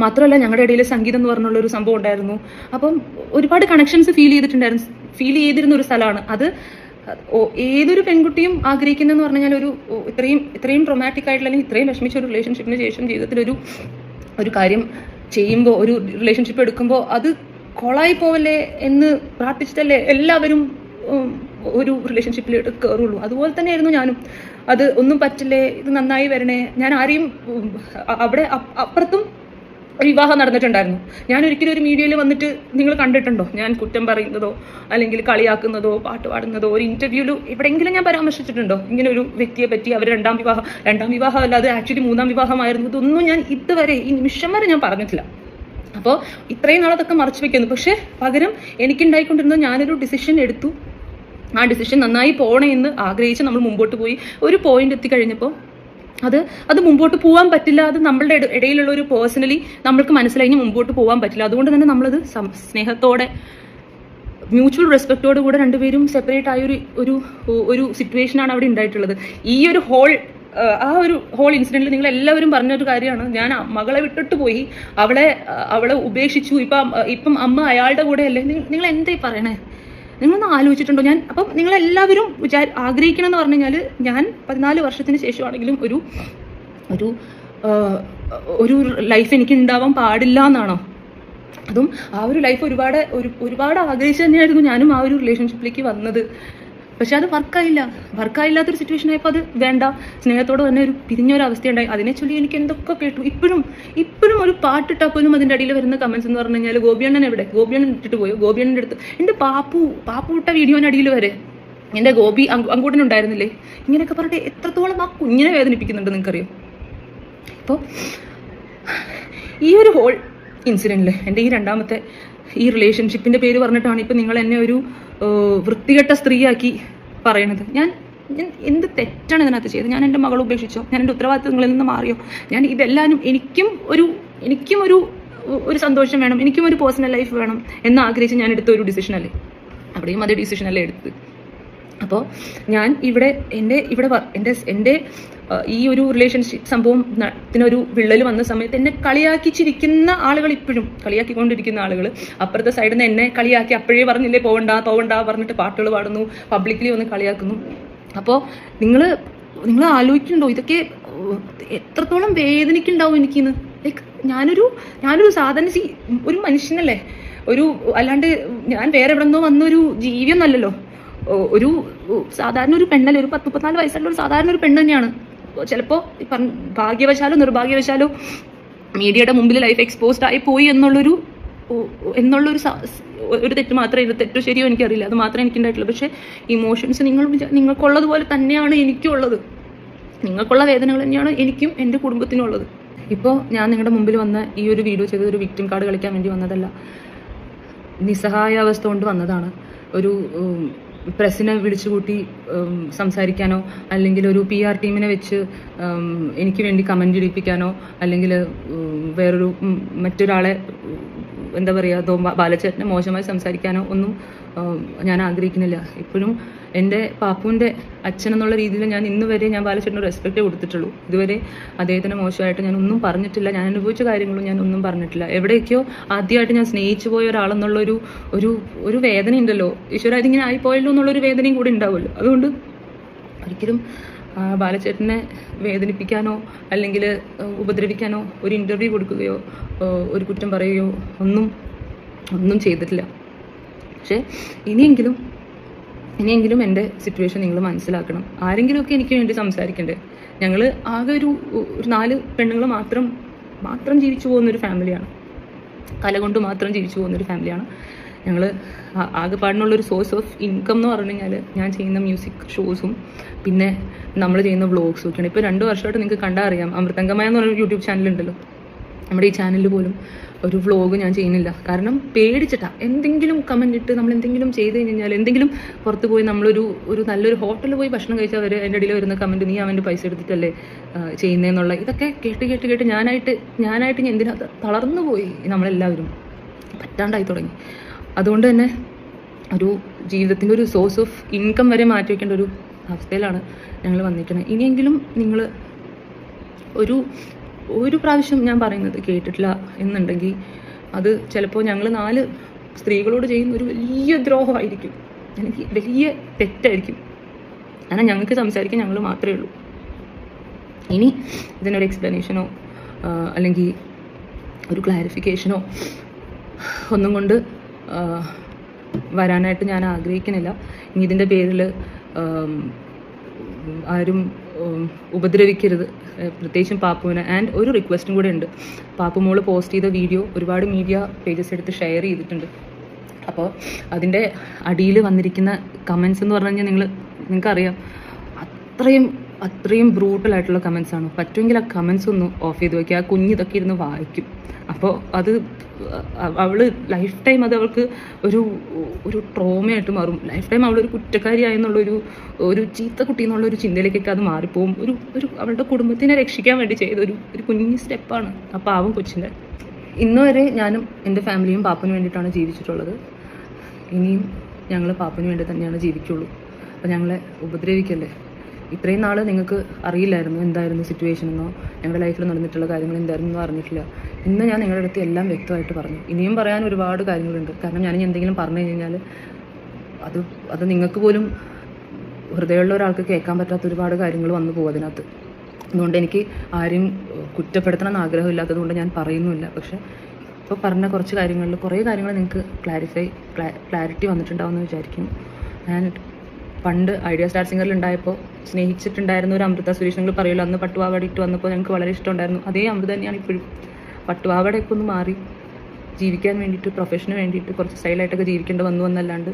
മാത്രമല്ല ഞങ്ങളുടെ ഇടയിൽ സംഗീതം എന്ന് പറഞ്ഞുള്ള ഒരു സംഭവം ഉണ്ടായിരുന്നു. അപ്പം ഒരുപാട് കണക്ഷൻസ് ഫീൽ ചെയ്തിട്ടുണ്ടായിരുന്നു. ഫീൽ ചെയ്തിരുന്ന ഒരു സ്ഥലമാണ്. അത് ഏതൊരു പെൺകുട്ടിയും ആഗ്രഹിക്കുന്നതെന്ന് പറഞ്ഞു കഴിഞ്ഞാൽ ഒരു ഇത്രയും ഇത്രയും ട്രൊമാറ്റിക് ആയിട്ടുള്ള അല്ലെങ്കിൽ ഇത്രയും വിഷമിച്ച ഒരു റിലേഷൻഷിപ്പിന് ശേഷം ജീവിതത്തിലൊരു ഒരു ഒരു കാര്യം ചെയ്യുമ്പോൾ ഒരു റിലേഷൻഷിപ്പ് എടുക്കുമ്പോൾ അത് കൊളായി പോവല്ലേ എന്ന് പ്രാർത്ഥിച്ചിട്ടല്ലേ എല്ലാവരും ഒരു റിലേഷൻഷിപ്പിലോട്ട് കയറുള്ളൂ. അതുപോലെ തന്നെയായിരുന്നു ഞാനും. അത് ഒന്നും പറ്റില്ലേ? ഇത് നന്നായി വരണേ? ഞാൻ ആരെയും അവിടെ അപ്പുറത്തും ഒരു വിവാഹം നടന്നിട്ടുണ്ടായിരുന്നു. ഞാൻ ഒരിക്കലും ഒരു മീഡിയയിൽ വന്നിട്ട് നിങ്ങൾ കണ്ടിട്ടുണ്ടോ? ഞാൻ കുറ്റം പറയുന്നതോ അല്ലെങ്കിൽ കളിയാക്കുന്നതോ പാട്ട് പാടുന്നതോ ഒരു ഇന്റർവ്യൂവിൽ എവിടെയെങ്കിലും ഞാൻ പരാമർശിച്ചിട്ടുണ്ടോ? ഇങ്ങനെ ഒരു വ്യക്തിയെ പറ്റി അവർ രണ്ടാം വിവാഹം രണ്ടാം വിവാഹം അല്ല അത് ആക്ച്വലി മൂന്നാം വിവാഹമായിരുന്നു. ഇതൊന്നും ഞാൻ ഇതുവരെ ഈ നിമിഷം വരെ ഞാൻ പറഞ്ഞിട്ടില്ല. അപ്പോൾ ഇത്രയും നാളതൊക്കെ മറച്ചു വെക്കുന്നു. പക്ഷേ പകരം എനിക്കുണ്ടായിക്കൊണ്ടിരുന്ന ഞാനൊരു ഡിസിഷൻ എടുത്തു. ആ ഡിസിഷൻ നന്നായി പോകണേ എന്ന് ആഗ്രഹിച്ച് നമ്മൾ മുമ്പോട്ട് പോയി. ഒരു പോയിന്റ് എത്തിക്കഴിഞ്ഞപ്പോൾ അത് അത് മുമ്പോട്ട് പോകാൻ പറ്റില്ല. അത് നമ്മളുടെ ഇടയിലുള്ള ഒരു പേഴ്സണലി നമ്മൾക്ക് മനസ്സിലായി മുമ്പോട്ട് പോകാൻ പറ്റില്ല. അതുകൊണ്ട് തന്നെ നമ്മളത് സ്നേഹത്തോടെ മ്യൂച്വൽ റെസ്പെക്റ്റോട് കൂടെ രണ്ടുപേരും സെപ്പറേറ്റ് ആയ ഒരു ഒരു ഒരു സിറ്റുവേഷനാണ് അവിടെ ഉണ്ടായിട്ടുള്ളത്. ഈ ഒരു ഹോൾ ആ ഒരു ഹോൾ ഇൻസിഡന്റിൽ നിങ്ങൾ എല്ലാവരും പറഞ്ഞൊരു കാര്യമാണ്. ഞാൻ മകളെ വിട്ടിട്ട് പോയി. അവളെ അവളെ ഉപേക്ഷിച്ചു. ഇപ്പം ഇപ്പം അമ്മ അയാളുടെ കൂടെ അല്ലേ? നിങ്ങൾ എന്തേ പറയണേ? നിങ്ങളൊന്ന് ആലോചിച്ചിട്ടുണ്ടോ? ഞാൻ അപ്പം നിങ്ങളെല്ലാവരും വിചാ ആഗ്രഹിക്കണം എന്ന് പറഞ്ഞു കഴിഞ്ഞാൽ ഞാൻ പതിനാല് വർഷത്തിന് ശേഷമാണെങ്കിലും ഒരു ഒരു ഒരു ലൈഫ് എനിക്ക് ഉണ്ടാവാൻ പാടില്ല എന്നാണോ അതും ആ ഒരു ലൈഫ് ഒരുപാട് ഒരു ഒരുപാട് ആഗ്രഹിച്ച് തന്നെയായിരുന്നു ഞാനും ആ ഒരു റിലേഷൻഷിപ്പിലേക്ക് വന്നത്. പക്ഷെ അത് വർക്കായില്ല. വർക്കായില്ലാത്തൊരു സിറ്റുവേഷൻ ആയപ്പോൾ അത് വേണ്ട. സ്നേഹത്തോടെ തന്നെ ഒരു പിരിഞ്ഞൊരു അവസ്ഥയുണ്ടായി അതിനെ ചൊല്ലി എനിക്ക് എന്തൊക്കെ കേട്ടു. ഇപ്പോഴും ഇപ്പോഴും ഒരു പാട്ടിട്ടാൽ പോലും അതിന്റെ അടിയിൽ വരുന്ന കമൻസ് എന്ന് പറഞ്ഞു കഴിഞ്ഞാൽ ഗോപിയണ്ണൻ എവിടെ? ഗോപിയണ്ണൻ ഇട്ടിട്ട് പോയോ? ഗോപിയണ്ണന്റെ അടുത്ത്. എന്റെ പാപ്പു പാപ്പു ഇട്ട വീഡിയോന്റെ അടിയിൽ വരെ എന്റെ ഗോപി അങ്കൂട്ടൻ ഉണ്ടായിരുന്നില്ലേ ഇങ്ങനെയൊക്കെ പറഞ്ഞിട്ട് എത്രത്തോളം ആ കുഞ്ഞിനെ വേദനിപ്പിക്കുന്നുണ്ട് നിങ്ങൾക്കറിയാം? ഇപ്പോൾ ഈ ഒരു ഹോൾ ഇൻസിഡന്റിൽ എന്റെ ഈ രണ്ടാമത്തെ ഈ റിലേഷൻഷിപ്പിന്റെ പേര് പറഞ്ഞിട്ടാണ് ഇപ്പം നിങ്ങൾ എന്നെ ഒരു വൃത്തികെട്ട സ്ത്രീയാക്കി പറയണത്. ഞാൻ ഞാൻ എന്ത് തെറ്റാണ് ഇതിനകത്ത് ചെയ്തത്? ഞാൻ എന്റെ മകളെ ഉപേക്ഷിച്ചോ? ഞാൻ എന്റെ ഉത്തരവാദിത്തങ്ങളിൽ നിന്ന് മാറിയോ? ഞാൻ ഇതെല്ലാവരും എനിക്കും ഒരു എനിക്കും ഒരു ഒരു സന്തോഷം വേണം. എനിക്കും ഒരു പേഴ്സണൽ ലൈഫ് വേണം എന്ന് ആഗ്രഹിച്ച് ഞാൻ എടുത്ത ഒരു ഡിസിഷൻ അല്ലേ? അവിടെയും അതേ ഡിസിഷൻ അല്ലേ എടുത്തത്? അപ്പോൾ ഞാൻ ഇവിടെ എന്റെ ഇവിടെ എന്റെ എന്റെ ഈ ഒരു റിലേഷൻഷിപ്പ് സംഭവം ത്തിനൊരു വിള്ളൽ വന്ന സമയത്ത് എന്നെ കളിയാക്കി ചിരിക്കുന്ന ആളുകൾ ഇപ്പോഴും കളിയാക്കിക്കൊണ്ടിരിക്കുന്ന ആളുകൾ അപ്പുറത്തെ സൈഡിൽ നിന്ന് എന്നെ കളിയാക്കി അപ്പോഴേ പറഞ്ഞില്ലേ പോകണ്ട പോകണ്ട പറഞ്ഞിട്ട് പാട്ടുകൾ പാടുന്നു പബ്ലിക്കലി വന്ന് കളിയാക്കുന്നു. അപ്പോൾ നിങ്ങൾ നിങ്ങൾ ആലോചിക്കുന്നുണ്ടോ ഇതൊക്കെ എത്രത്തോളം വേദനയ്ക്കുണ്ടാവും എനിക്കിന്ന്? ലൈക്ക് ഞാനൊരു ഞാനൊരു സാധാരണ ഒരു മനുഷ്യനല്ലേ? ഒരു അല്ലാണ്ട് ഞാൻ വേറെ എവിടെ നിന്നോ വന്നൊരു ജീവിയൊന്നല്ലല്ലോ. ഒരു സാധാരണ ഒരു പെണ്ണല്ലേ? ഒരു പത്ത് മുപ്പത്തിനാല് വയസ്സുള്ള ഒരു സാധാരണ ഒരു പെണ്ണ് തന്നെയാണ്. ചിലപ്പോൾ ഭാഗ്യവശാലോ നിർഭാഗ്യവശാലോ മീഡിയയുടെ മുമ്പിൽ ലൈഫ് എക്സ്പോസ്ഡ് ആയി പോയി എന്നുള്ളൊരു എന്നുള്ളൊരു ഒരു തെറ്റ് മാത്രമേ ഇത് തെറ്റോ ശരിയോ എനിക്കറിയില്ല. അത് മാത്രമേ എനിക്ക് ഉണ്ടായിട്ടുള്ളൂ. പക്ഷേ ഇമോഷൻസ് നിങ്ങൾ നിങ്ങൾക്കുള്ളത് നിങ്ങൾക്കുള്ളതുപോലെ തന്നെയാണ് എനിക്കും ഉള്ളത് നിങ്ങൾക്കുള്ള വേദനകൾ തന്നെയാണ് എനിക്കും എന്റെ കുടുംബത്തിനും ഉള്ളത് ഇപ്പോൾ ഞാൻ നിങ്ങളുടെ മുമ്പിൽ വന്ന ഈ ഒരു വീഡിയോ ചെയ്തത് ഒരു വിക്ടിം കാർഡ് കളിക്കാൻ വേണ്ടി വന്നതല്ല. നിസ്സഹായാവസ്ഥ കൊണ്ട് വന്നതാണ്. ഒരു ഉം, പ്രസ്സിനെ വിളിച്ചുകൂട്ടി സംസാരിക്കാനോ അല്ലെങ്കിൽ ഒരു പി ആർ ടീമിനെ വെച്ച് എനിക്ക് വേണ്ടി കമന്റ് ഇടിപ്പിക്കാനോ അല്ലെങ്കിൽ വേറൊരു മറ്റൊരാളെ എന്താ പറയുക ദോ ബാലചേട്ടനെ മോശമായി സംസാരിക്കാനോ ഒന്നും ഞാൻ ആഗ്രഹിക്കുന്നില്ല. ഇപ്പോഴും എന്റെ പാപ്പുവിന്റെ അച്ഛൻ എന്നുള്ള രീതിയിൽ ഞാൻ ഇന്ന് വരെ ഞാൻ ബാലചേട്ടന് റെസ്പെക്റ്റ് കൊടുത്തിട്ടുള്ളൂ. ഇതുവരെ അദ്ദേഹത്തിന് മോശമായിട്ട് ഞാൻ ഒന്നും പറഞ്ഞിട്ടില്ല. ഞാൻ അനുഭവിച്ച കാര്യങ്ങളും ഞാൻ ഒന്നും പറഞ്ഞിട്ടില്ല. എവിടേക്കോ ആദ്യമായിട്ട് ഞാൻ സ്നേഹിച്ചു പോയ ഒരാളെന്നുള്ളൊരു ഒരു ഒരു വേദന ഉണ്ടല്ലോ ഈശ്വര ഇതിങ്ങനെ ആയിപ്പോയല്ലോ എന്നുള്ളൊരു വേദനയും കൂടി ഉണ്ടാവുമല്ലോ. അതുകൊണ്ട് ഒരിക്കലും ബാലചേട്ടനെ വേദനിപ്പിക്കാനോ അല്ലെങ്കിൽ ഉപദ്രവിക്കാനോ ഒരു ഇന്റർവ്യൂ കൊടുക്കുകയോ ഒരു കുറ്റം പറയുകയോ ഒന്നും ഒന്നും ചെയ്തിട്ടില്ല. പക്ഷേ ഇനിയെങ്കിലും ഇനിയെങ്കിലും എന്റെ സിറ്റുവേഷൻ നിങ്ങൾ മനസ്സിലാക്കണം. ആരെങ്കിലുമൊക്കെ എനിക്ക് വേണ്ടി സംസാരിക്കണ്ടേ? ഞങ്ങൾ ആകെ ഒരു ഒരു നാല് പെണ്ണുങ്ങൾ മാത്രം മാത്രം ജീവിച്ചു പോകുന്നൊരു ഫാമിലിയാണ്. കല കൊണ്ട് മാത്രം ജീവിച്ചു പോകുന്നൊരു ഫാമിലിയാണ്. ഞങ്ങൾ ആകെപ്പാടിനുള്ളൊരു സോഴ്സ് ഓഫ് ഇൻകം എന്ന് പറഞ്ഞു കഴിഞ്ഞാൽ ഞാൻ ചെയ്യുന്ന മ്യൂസിക് ഷോസും പിന്നെ നമ്മൾ ചെയ്യുന്ന വ്ളോഗ്സും ഒക്കെയാണ്. ഇപ്പോൾ രണ്ട് വർഷമായിട്ട് നിങ്ങൾക്ക് കണ്ടാൽ അറിയാം. അമൃതംഗമയ എന്ന് പറഞ്ഞൊരു യൂട്യൂബ് ചാനലുണ്ടല്ലോ നമ്മുടെ ഈ ചാനലിൽ പോലും ഒരു വ്ളോഗ് ഞാൻ ചെയ്യുന്നില്ല. കാരണം പേടിച്ചിട്ടാണ് എന്തെങ്കിലും കമന്റ് ഇട്ട് നമ്മൾ എന്തെങ്കിലും ചെയ്ത് കഴിഞ്ഞാൽ എന്തെങ്കിലും പുറത്ത് പോയി നമ്മളൊരു ഒരു നല്ലൊരു ഹോട്ടലിൽ പോയി ഭക്ഷണം കഴിച്ചാൽ അവർ എന്റെ ഇടയിൽ വരുന്ന കമന്റ് നീ അവന്റെ പൈസ എടുത്തിട്ടല്ലേ ചെയ്യുന്നതെന്നുള്ള ഇതൊക്കെ കേട്ട് കേട്ട് കേട്ട് ഞാനായിട്ട് ഞാനായിട്ട് ഞാൻ എന്തിനാ തളർന്നു പോയി നമ്മളെല്ലാവരും. പറ്റാണ്ടായി തുടങ്ങി. അതുകൊണ്ട് തന്നെ ഒരു ജീവിതത്തിന്റെ ഒരു സോഴ്സ് ഓഫ് ഇൻകം വരെ മാറ്റി വയ്ക്കേണ്ട ഒരു അവസ്ഥയിലാണ് ഞങ്ങൾ വന്നിരിക്കുന്നത് ഇനിയെങ്കിലും നിങ്ങൾ ഒരു ഒരു പ്രാവശ്യം ഞാൻ പറയുന്നത് കേട്ടിട്ടില്ല എന്നുണ്ടെങ്കിൽ അത് ചിലപ്പോൾ ഞങ്ങൾ നാല് സ്ത്രീകളോട് ചെയ്യുന്ന ഒരു വലിയ ദ്രോഹമായിരിക്കും. എനിക്ക് വലിയ തെറ്റായിരിക്കും. കാരണം ഞങ്ങൾക്ക് സംസാരിക്കാൻ ഞങ്ങൾ മാത്രമേ ഉള്ളൂ. ഇനി ഇതിനൊരു എക്സ്പ്ലനേഷനോ അല്ലെങ്കിൽ ഒരു ക്ലാരിഫിക്കേഷനോ ഒന്നും കൊണ്ട് വരാനായിട്ട് ഞാൻ ആഗ്രഹിക്കുന്നില്ല. ഇനി ഇതിന്റെ പേരിൽ ആരും ഉപദ്രവിക്കരുത്. പ്രത്യേകിച്ചും പാപ്പുവിനെ. ആൻഡ് ഒരു റിക്വസ്റ്റും കൂടെ ഉണ്ട്. പാപ്പു മോൾ പോസ്റ്റ് ചെയ്ത വീഡിയോ ഒരുപാട് മീഡിയ പേജസ് എടുത്ത് ഷെയർ ചെയ്തിട്ടുണ്ട്. അപ്പോൾ അതിന്റെ അടിയിൽ വന്നിരിക്കുന്ന കമൻസ് എന്ന് പറഞ്ഞു കഴിഞ്ഞാൽ നിങ്ങൾ നിങ്ങൾക്കറിയാം. അത്രയും അത്രയും ബ്രൂട്ടലായിട്ടുള്ള കമൻസ് ആണ്. പറ്റുമെങ്കിൽ ആ കമൻസ് ഒന്ന് ഓഫ് ചെയ്ത് വയ്ക്കുക ആ കുഞ്ഞ് ഇതൊക്കെ ഇരുന്ന് വായിക്കും. അപ്പോൾ അത് അവൾ ലൈഫ് ടൈം അത് അവൾക്ക് ഒരു ഒരു ട്രോമയായിട്ട് മാറും. ലൈഫ് ടൈം അവളൊരു കുറ്റക്കാരിയായെന്നുള്ളൊരു ഒരു ചീത്ത കുട്ടി എന്നുള്ളൊരു ചിന്തയിലേക്കൊക്കെ അത് മാറിപ്പോവും. ഒരു ഒരു അവളുടെ കുടുംബത്തിനെ രക്ഷിക്കാൻ വേണ്ടി ചെയ്ത ഒരു ഒരു കുഞ്ഞു സ്റ്റെപ്പാണ് ആ പാവം കൊച്ചിന്റെ ഇന്ന് വരെ ഞാനും എന്റെ ഫാമിലിയും പാപ്പന് വേണ്ടിയിട്ടാണ് ജീവിച്ചിട്ടുള്ളത്. ഇനിയും ഞങ്ങൾ പാപ്പന് വേണ്ടി തന്നെയാണ് ജീവിക്കുള്ളൂ. അപ്പോൾ ഞങ്ങളെ ഉപദ്രവിക്കല്ലേ? ഇത്രയും നാൾ നിങ്ങൾക്ക് അറിയില്ലായിരുന്നു എന്തായിരുന്നു സിറ്റുവേഷൻ എന്നോ? ഞങ്ങളുടെ ലൈഫിൽ നടന്നിട്ടുള്ള കാര്യങ്ങൾ എന്തായിരുന്നു എന്നോ അറിഞ്ഞിട്ടില്ല. ഇന്ന് ഞാൻ നിങ്ങളുടെ അടുത്ത് എല്ലാം വ്യക്തമായിട്ട് പറഞ്ഞു. ഇനിയും പറയാൻ ഒരുപാട് കാര്യങ്ങളുണ്ട്. കാരണം ഞാനിനി എന്തെങ്കിലും പറഞ്ഞു കഴിഞ്ഞാൽ അത് അത് നിങ്ങൾക്ക് പോലും ഹൃദയമുള്ള ഒരാൾക്ക് കേൾക്കാൻ പറ്റാത്ത ഒരുപാട് കാര്യങ്ങൾ വന്നു പോകും അതിനകത്ത്. അതുകൊണ്ട് എനിക്ക് ആരെയും കുറ്റപ്പെടുത്തണം എന്ന് ആഗ്രഹമില്ലാത്തത് കൊണ്ട് ഞാൻ പറയുന്നുമില്ല. പക്ഷേ ഇപ്പോൾ പറഞ്ഞ കുറച്ച് കാര്യങ്ങളിൽ കുറേ കാര്യങ്ങൾ നിങ്ങൾക്ക് ക്ലാരിഫൈ ക്ലാരിറ്റി വന്നിട്ടുണ്ടാവുമെന്ന് വിചാരിക്കുന്നു. ഞാൻ പണ്ട് ഐഡിയ സ്റ്റാർ സിംഗറിൽ ഉണ്ടായപ്പോൾ സ്നേഹിച്ചിട്ടുണ്ടായിരുന്ന ഒരു അമൃത സുരേഷ് നിങ്ങൾ പറയുമല്ലോ അന്ന് പട്ടുപാവാടി ഇട്ട് വന്നപ്പോൾ ഞങ്ങൾക്ക് വളരെ ഇഷ്ടമുണ്ടായിരുന്നു. അതേ അമൃത തന്നെയാണ് ഇപ്പോഴും. പട്ടുപാവാടയൊക്കെ ഒന്ന് മാറി. ജീവിക്കാൻ വേണ്ടിയിട്ട് പ്രൊഫഷന് വേണ്ടിയിട്ട് കുറച്ച് സ്റ്റൈലായിട്ടൊക്കെ ജീവിക്കേണ്ടി വന്നു എന്നല്ലാണ്ട്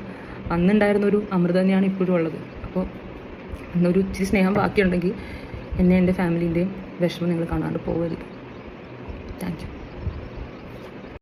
അന്നുണ്ടായിരുന്ന ഒരു അമൃത തന്നെയാണ് ഇപ്പോഴും ഉള്ളത്. അപ്പോൾ അന്നൊരു ഇച്ചിരി സ്നേഹം ബാക്കിയുണ്ടെങ്കിൽ എന്നെ എന്റെ ഫാമിലീന്റെയും വിഷമം നിങ്ങൾ കാണാണ്ട് പോകരുത് താങ്ക് യു